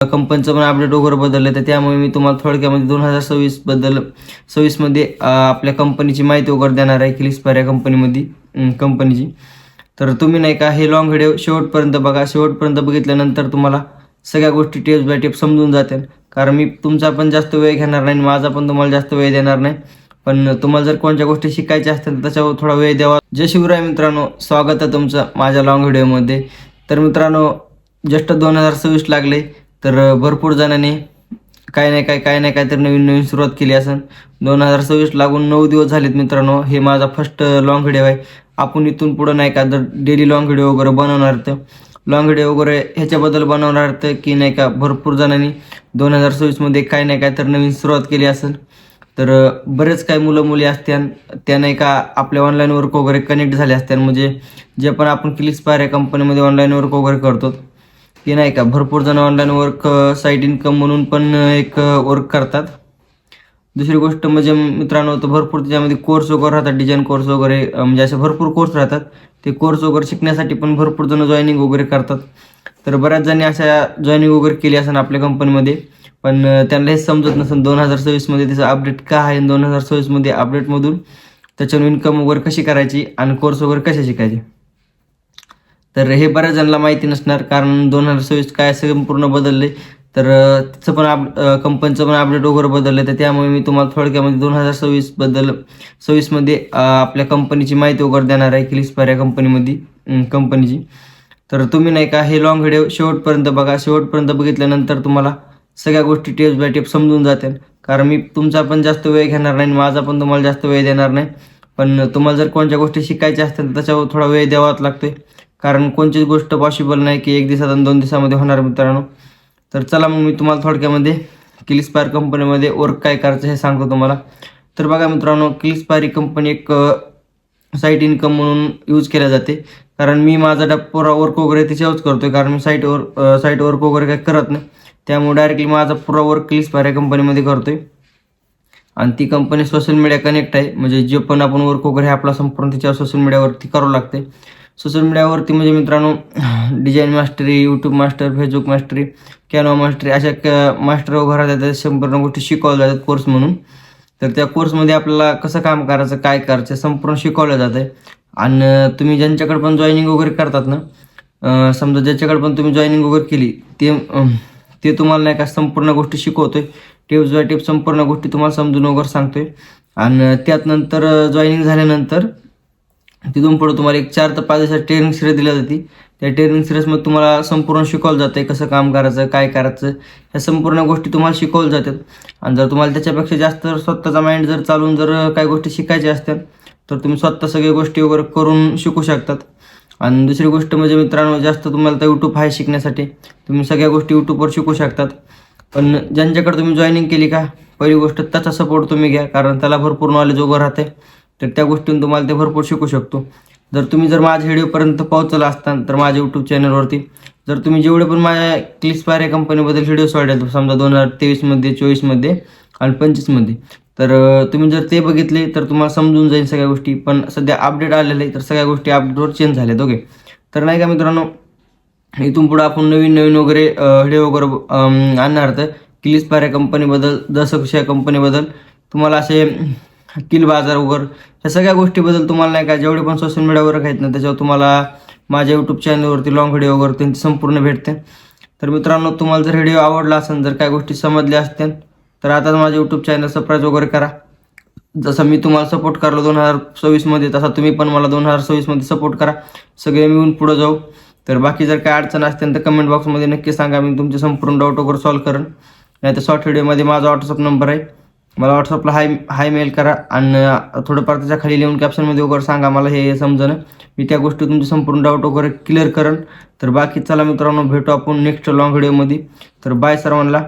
कंपनीचं पण अपडेट वगैरे बदललं तर त्यामुळे मी तुम्हाला थोडक्यामध्ये दोन हजार सव्वीसबद्दल सव्वीसमध्ये आपल्या कंपनीची माहिती वगैरे देणार आहे क्लिस्पार या कंपनीमध्ये कंपनीची तर तुम्ही नाही का हे लॉंग व्हिडिओ शेवटपर्यंत बघा. शेवटपर्यंत बघितल्यानंतर तुम्हाला सगळ्या गोष्टी टेप बाय टेप समजून जातील. कारण मी तुमचा पण जास्त वेळ घेणार नाही आणि माझा पण तुम्हाला जास्त वेळ देणार नाही. पण तुम्हाला जर कोणत्या गोष्टी शिकायच्या असतील तर त्याच्यावर थोडा वेळ द्यावा. जय शिवराय मित्रांनो स्वागत आहे तुमचं माझ्या लॉंग व्हिडिओमध्ये तर मित्रांनो जस्ट दोन हजार सव्वीस लागले. तर भरपूर जणांनी काय नाही काय काय नाही काय तर नवीन नवीन सुरुवात केली असेल दोन हजार सव्वीस लागून नऊ दिवस झालेत मित्रांनो. हे माझा फर्स्ट लॉंग व्हिडिओ आहे. आपण इथून पुढं नाही का तर डेली लॉंग व्हिडिओ वगैरे बनवणार तर लॉंग व्हिडिओ वगैरे ह्याच्याबद्दल बनवणार तर की नाही का भरपूर जणांनी दोन हजार सव्वीसमध्ये काय नाही काय तर नवीन सुरुवात केली असेल तर बरेच काही मुलं मुली असत्यान त्या नाही का आपल्या ऑनलाईन वर्क वगैरे कनेक्ट झाले असत्यान म्हणजे जे पण आपण क्लिक्सपायर या कंपनीमध्ये ऑनलाईन वर्क वगैरे करतो. की नाही का? भरपूर जण ऑनलाईन वर्क साईड इन्कम म्हणून पण एक वर्क करतात. दुसरी गोष्ट म्हणजे मित्रांनो तर भरपूर त्याच्यामध्ये कोर्स वगैरे राहतात डिझाईन कोर्स वगैरे म्हणजे असे भरपूर कोर्स राहतात. ते कोर्स वगैरे शिकण्यासाठी पण भरपूर जण जॉईनिंग वगैरे करतात. तर बऱ्याच जणी अशा जॉईनिंग वगैरे केली असेल आपल्या कंपनीमध्ये पण त्यांना हे समजत नसेल दोन हजार सव्वीसमध्ये त्याचं अपडेट का आहे दोन हजार सव्वीसमध्ये अपडेटमधून त्याच्यावर इन्कम वगैरे कशी करायची आणि कोर्स वगैरे कसे शिकायचे. तर हे बऱ्याच जणांना माहिती नसणार कारण दोन हजार सव्वीस काय संपूर्ण बदलले तर तिचं त्याचं पण आप कंपनीचं पण अपडेट वगैरे बदललं तर त्यामुळे मी तुम्हाला थोडक्यामध्ये दोन हजार सव्वीसबद्दल सव्वीसमध्ये आपल्या कंपनीची माहिती वगैरे देणार आहे क्लिस्पार या कंपनीमध्ये कंपनीची तर तुम्ही नाही का हे लॉंग व्हिडिओ शेवटपर्यंत बघा. शेवटपर्यंत बघितल्यानंतर तुम्हाला सगळ्या गोष्टी टेप बाय टेप समजून जातील. कारण मी तुमचा पण जास्त वेळ घेणार नाही आणि माझा पण तुम्हाला जास्त वेळ देणार नाही. पण तुम्हाला जर कोणत्या गोष्टी शिकायच्या असतील तर त्याच्यावर थोडा वेळ द्यावाच लागतोय. कारण कोणतीच गोष्ट पॉसिबल नाही की एक दिवसात आणि दोन दिवसामध्ये होणार मित्रांनो. तर चला मग मी तुम्हाला थोडक्यामध्ये क्लिस्पायर कंपनीमध्ये वर्क काय करायचं हे सांगतो तुम्हाला. तर बघा मित्रांनो क्लिस्पायर ही कंपनी एक साईट इन्कम म्हणून यूज केल्या जाते. कारण मी माझा डा पुरा वर्क वगैरे तिच्यावरच करतो आहे कारण मी साईटवर साईट वर्क वगैरे काही करत नाही. त्यामुळे डायरेक्टली माझा पुरा वर्क क्लिस्पायर या कंपनीमध्ये करतोय. आणि ती कंपनी सोशल मीडिया कनेक्ट आहे. म्हणजे जे पण आपण वर्क वगैरे आपला संपूर्ण तिच्यावर सोशल मीडियावरती करावं लागते सोशल मीडियावरती म्हणजे मित्रांनो design mastery YouTube master Facebook mastery Canva mastery अशा क मास्टर वगैरे राहतात संपूर्ण गोष्टी शिकवल्या जातात कोर्स म्हणून. तर त्या कोर्समध्ये आपल्याला कसं काम करायचं काय करायचं संपूर्ण शिकवलं जातं आहे आणि तुम्ही ज्यांच्याकडे पण जॉईनिंग वगैरे करतात ना समजा ज्याच्याकडे पण तुम्ही जॉईनिंग वगैरे केली ते ते तुम्हाला नाही का संपूर्ण गोष्टी शिकवतोय. टिप्स बाय टिप्स संपूर्ण गोष्टी तुम्हाला समजून वगैरे सांगतोय. आणि त्यात नंतर जॉईनिंग झाल्यानंतर तिथून पुढे तुम्हाला एक चार ते पाच दिवसात ट्रेनिंग सिरीज दिली जाते. त्या ट्रेनिंग सिरीजमध्ये तुम्हाला संपूर्ण शिकवलं जातं कसं काम करायचं काय करायचं ह्या संपूर्ण गोष्टी तुम्हाला शिकवल्या जातात. आणि जर तुम्हाला त्याच्यापेक्षा जास्त स्वतःचा माइंड जर चालून जर काही गोष्टी शिकायच्या असतील तर तुम्ही स्वतः सगळ्या गोष्टी वगैरे करून शिकू शकतात. आणि दुसरी गोष्ट म्हणजे मित्रांनो जास्त तुम्हाला तर यूट्यूब आहे शिकण्यासाठी तुम्ही सगळ्या गोष्टी यूट्यूबवर शिकू शकतात. पण ज्यांच्याकडे तुम्ही जॉईनिंग केली का पहिली गोष्ट त्याचा सपोर्ट तुम्ही घ्या कारण त्याला भरपूर नॉलेज उभं राहते तर त्या गोष्टीतून तुम्हाला ते भरपूर शिकू शकतो. जर तुम्ही जर माझ्या व्हिडिओपर्यंत पोहोचला असताल तर माझ्या यूट्यूब चॅनलवरती जर तुम्ही जेवढे पण माझ्या क्लिस्पायर या कंपनीबद्दल व्हिडिओ सोडले समजा दोन हजार तेवीसमध्ये चोवीसमध्ये आणि पंचवीसमध्ये तर तुम्ही जर ते बघितले तर तुम्हाला समजून जाईल सगळ्या गोष्टी. पण सध्या अपडेट आलेले तर सगळ्या गोष्टी अपडेटवर चेंज झाल्यात ओके तर नाही का मित्रांनो इथून पुढं आपण नवीन नवीन वगैरे व्हिडिओ वगैरे आणणार तर क्लिस्पायर या कंपनीबद्दल दसक्ष या कंपनीबद्दल तुम्हाला असे किल बाजार वगैरे ह्या सगळ्या गोष्टीबद्दल तुम्हाला नाही का जेवढे पण सोशल मीडियावर आहेत ना त्याच्यावर तुम्हाला माझ्या यूट्यूब चॅनलवरती लॉंग व्हिडिओ वगैरे त्यांची संपूर्ण भेटते. तर मित्रांनो तुम्हाला जर व्हिडिओ आवडला असेल जर काय गोष्टी समजल्या असतील तर आता माझ्या यूट्यूब चॅनल सबस्क्राईब वगैरे करा. जसं मी तुम्हाला सपोर्ट करलो दोन हजार सव्वीसमध्ये तसा तुम्ही पण मला दोन हजार सव्वीसमध्ये सपोर्ट करा. सगळे मिळून पुढं जाऊ. तर बाकी जर काय अडचण असतील तर कमेंट बॉक्समध्ये नक्की सांगा मी तुमचे संपूर्ण डाऊट वगैरे सॉल्व्ह करेन. नाही तर शॉर्ट व्हिडिओमध्ये माझा व्हॉट्सअप नंबर आहे. मला व्हॉट्सअपला हाय हाय मेल करा आणि थोडंफार त्याच्याखाली लिहून कॅप्शनमध्ये वगैरे सांगा मला हे समजणं मी त्या गोष्टी तुमचे संपूर्ण डाऊट वगैरे क्लिअर करेन. तर बाकी चला मित्रांनो भेटू आपण नेक्स्ट लॉंग व्हिडिओमध्ये तर बाय सर्वांना.